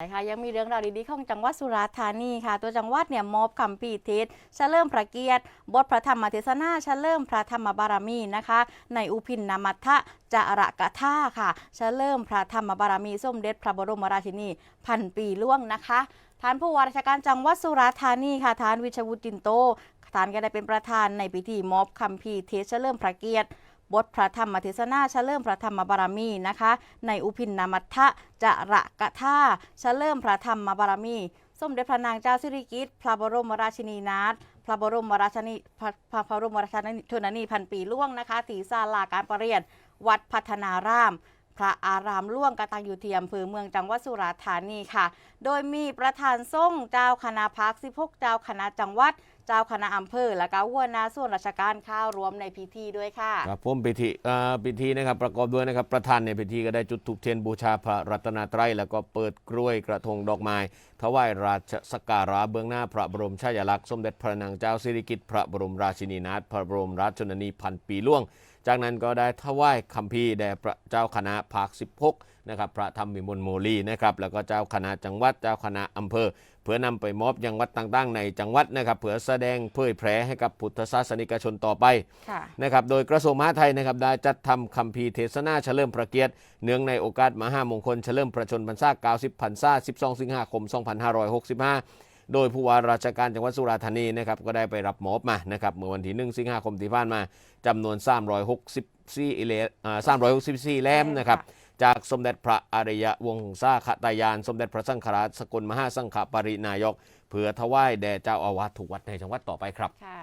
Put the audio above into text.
ค่ะยังมีเรื่องราวดีๆของจังหวัดสุราษฎร์ธานีค่ะ ตัวจังหวัดเนี่ยมอบคำปีเทศเฉลิมพระเกียรติ บทพระธรรมเทศนาเฉลิมพระธรรมบารมีนะคะ ในอุพินนามัทะจระกะท่าค่ะเฉลิมพระธรรมบารมีส้มเด็จพระบรมราชินีพันปีล่วงนะคะท่านผู้ว่าราชการจังหวัดสุราษฎร์ธานีค่ะท่านวิชวุฒิจินโตท่านก็ได้เป็นประธานในพิธีมอบคำพีร์เทศเฉลิมพระเกียรติ บทพระธรรมเทศนาเฉลิมพระธรรมบารมีนะคะ ในอุพินนามัทะจะระกะท่าเฉลิมพระธรรมบารมี สมเด็จพระนางเจ้าสิริกิติ์พระบรมราชินีนาถพระบรมราชินีพระพระบรมราชินีชนนีพันปีล่วงนะคะตีศาลาการประเรียน วัดพัฒนารามพระอารามหล่วงกระตังอยู่ที่อำเภอเมืองจังหวัดสุราษฎร์ธานีค่ะ โดยมีประธานทรงเจ้าคณะพัก16เจ้าคณะจังหวัด เจ้าคณะอำเภอ และก็หัวหน้าส่วนราชการข้าวรวมในพิธีด้วยค่ะ ครับผมพิธีอ่าพิธีนะครับประกอบด้วยนะครับประธานในพิธีก็ได้จุดธูปเทียนบูชาพระรัตนตรัยแล้วก็เปิดกล้วยกระทงดอกไม้ถวายราชสการะเบื้องหน้าพระบรมชายาลักษณ์สมเด็จพระนางเจ้าสิริกิติ์พระบรมราชินีนาถพระบรมราชชนนีพันปีล่วงจากนั้นก็ได้ถวายคัมภีร์แด่พระเจ้าคณะภาค 16นะครับพระธรรมวิมลโมลีนะครับแล้วก็เจ้าคณะจังหวัดเจ้าคณะอำเภอ เพื่อนำไปมอบยังวัดต่างๆ ในจังหวัดนะครับเพื่อแสดงเผยแพร่ให้กับพุทธศาสนิกชนต่อไปค่ะนะครับโดยกระทรวงมหาดไทยนะครับได้จัดทำคัมภีร์เทศนาเฉลิมพระเกียรติเนื่องในโอกาสมหามงคลเฉลิมพระชนพรรษา90พรรษา12 สิงหาคม 2565 โดยผู้ว่าราชการจังหวัดสุราษฎร์ธานีนะครับก็ได้ไปรับมอบมานะครับเมื่อวันที่ 1 สิงหาคมที่ผ่านมาจำนวน 364เล่มอ่า364 เล่มนะครับจากสมเด็จพระอริยวงศาขตายาน สมเด็จพระสังฆราชสกลมหาสังฆปรินายก เพื่อถวายแด่เจ้าอาวาสทุกวัดในจังหวัดต่อไปครับค่ะ